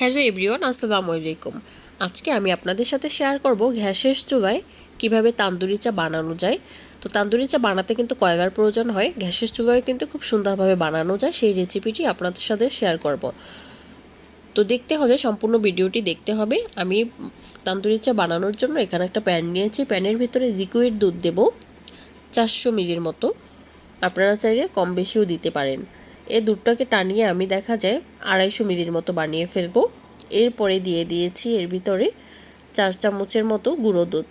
Hello everyone, আসসালামু আলাইকুম। আজকে আমি আপনাদের সাথে শেয়ার করব গ্যাসের চুলায় কীভাবে তান্দুরি চা বানানো যায়। তো তান্দুরি চা বানাতে কিন্তু কয়লার প্রয়োজন হয়, গ্যাসের চুলায় কিন্তু খুব সুন্দরভাবে বানানো যায়, সেই রেসিপিটি আপনাদের সাথে শেয়ার করব। তো দেখতে হলে সম্পূর্ণ ভিডিওটি দেখতে হবে। আমি তান্দুরি চা বানানোর জন্য এখানে একটা প্যান নিয়েছি, প্যানের ভিতরে লিকুইড দুধ দেব, চারশো মিলির মতো। আপনারা চাইলে কম বেশিও দিতে পারেন। এই দুধটাকে টানিয়ে আমি দেখা যায় আড়াইশো মিলির মতো বানিয়ে ফেলব। এরপরে দিয়ে দিয়েছি এর ভিতরে চার চামচের মতো গুঁড়ো দুধ।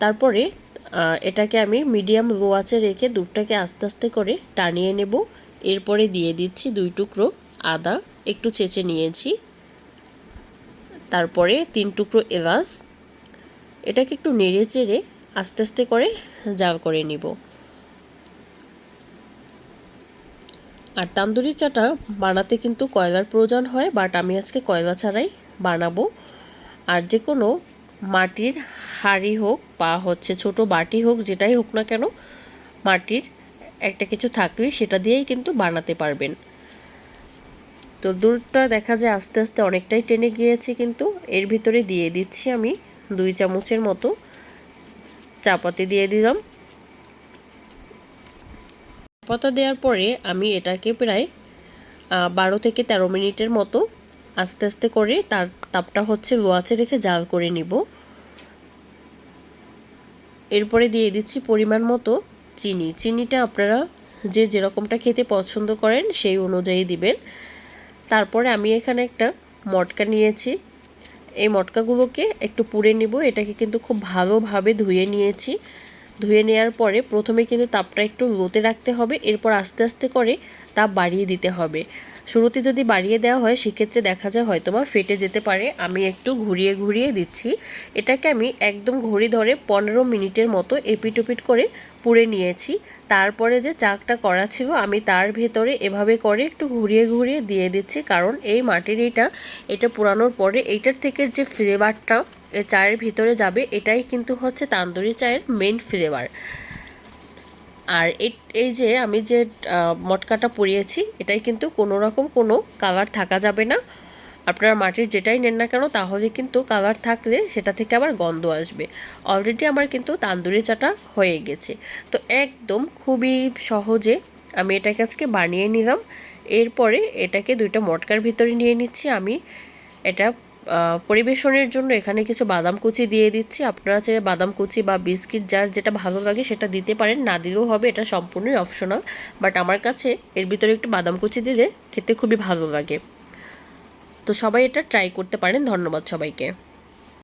তারপরে এটাকে আমি মিডিয়াম লো আঁচে রেখে দুধটাকে আস্তে আস্তে করে টানিয়ে নেব। এরপরে দিয়ে দিচ্ছি দুই টুকরো আদা, একটু চেঁচে নিয়েছি। তারপরে তিন টুকরো এলাচ। এটাকে একটু নেড়ে চেড়ে আস্তে আস্তে করে জাল করে নিব। আর তান্দুরি চাটা বানাতে কিন্তু কয়লার প্রয়োজন হয় বাট আমি আজকে কয়লা ছাড়াই বানাবো। আর যে কোনো মাটির হাঁড়ি হোক বা হচ্ছে ছোট বাটি হোক, যেটাই হোক না কেন, মাটির একটা কিছু থাকলে সেটা দিয়েই কিন্তু বানাতে পারবেন। তো দুধটা দেখা যায় আস্তে আস্তে অনেকটাই টেনে গিয়েছে কিন্তু, এর ভিতরে দিয়ে দিচ্ছি আমি দুই চামচের মতো। চাপাতি দিয়ে দিলাম। পাতা দেওয়ার পরে আমি এটাকে প্রায় বারো থেকে ১৩ মিনিটের মতো আস্তে আস্তে করে তার তাপটা হচ্ছে লোয়াচে রেখে জাল করে নিব। এরপরে দিয়ে দিচ্ছি পরিমাণ মতো চিনি। চিনিটা আপনারা যে যেরকমটা খেতে পছন্দ করেন সেই অনুযায়ী দিবেন। তারপরে আমি এখানে একটা মটকা নিয়েছি। এই মটকাগুলোকে একটু পুড়ে নিব। এটাকে কিন্তু খুব ভালোভাবে ধুয়ে নিয়েছি। ধুয়ে নেওয়ার পরে প্রথমে কিন্তু তাপটা একটু লোতে রাখতে হবে, এরপর আস্তে আস্তে করে তাপ বাড়িয়ে দিতে হবে। শুরুতে যদি বাড়িয়ে দেওয়া হয়, সেক্ষেত্রে দেখা যায় হয়তো বা ফেটে যেতে পারে। আমি একটু ঘুরিয়ে ঘুরিয়ে দিচ্ছি। এটাকে আমি একদম ঘড়ি ধরে পনেরো মিনিটের মতো এপিট করে পুড়ে নিয়েছি। তারপরে যে চাকটা করা ছিল, আমি তার ভেতরে এভাবে করে একটু ঘুরিয়ে ঘুরিয়ে দিয়ে দিচ্ছি। কারণ এই মাটির এটা এটা পুরানোর পরে এইটার থেকে যে ফ্লেভারটা চায়ের ভিতরে যাবে, এটাই কিন্তু হচ্ছে তান্দুরি চায়ের মেন ফ্লেভার আর এই যে আমি যে মটকাটা পরিয়েছি এটাই কিন্তু কোনো রকম কোনো কালার থাকা যাবে না। আপনারা মাটির যেটাই নেন না কেন, তাহলে কিন্তু কালার থাকলে সেটা থেকে আবার গন্ধ আসবে। অলরেডি আমার কিন্তু তান্দুরি চাটা হয়ে গেছে। তো একদম খুবই সহজে আমি এটাকে আজকে বানিয়ে নিলাম। এরপরে এটাকে দুইটা মটকার ভিতরে নিয়ে নিচ্ছি। আমি এটা পরিবেশনের জন্য এখানে কিছু বাদাম কুচি দিয়ে দিচ্ছি। আপনারা চাইলে বাদাম কুচি বা বিস্কিট যার যেটা ভালো লাগে সেটা দিতে পারেন। না দিলেও হবে, এটা সম্পূর্ণই অপশনাল বাট আমার কাছে এর ভিতরে একটু বাদাম কুচি দিলে খেতে খুবই ভালো লাগে। তো সবাই এটা ট্রাই করতে পারেন। ধন্যবাদ সবাইকে।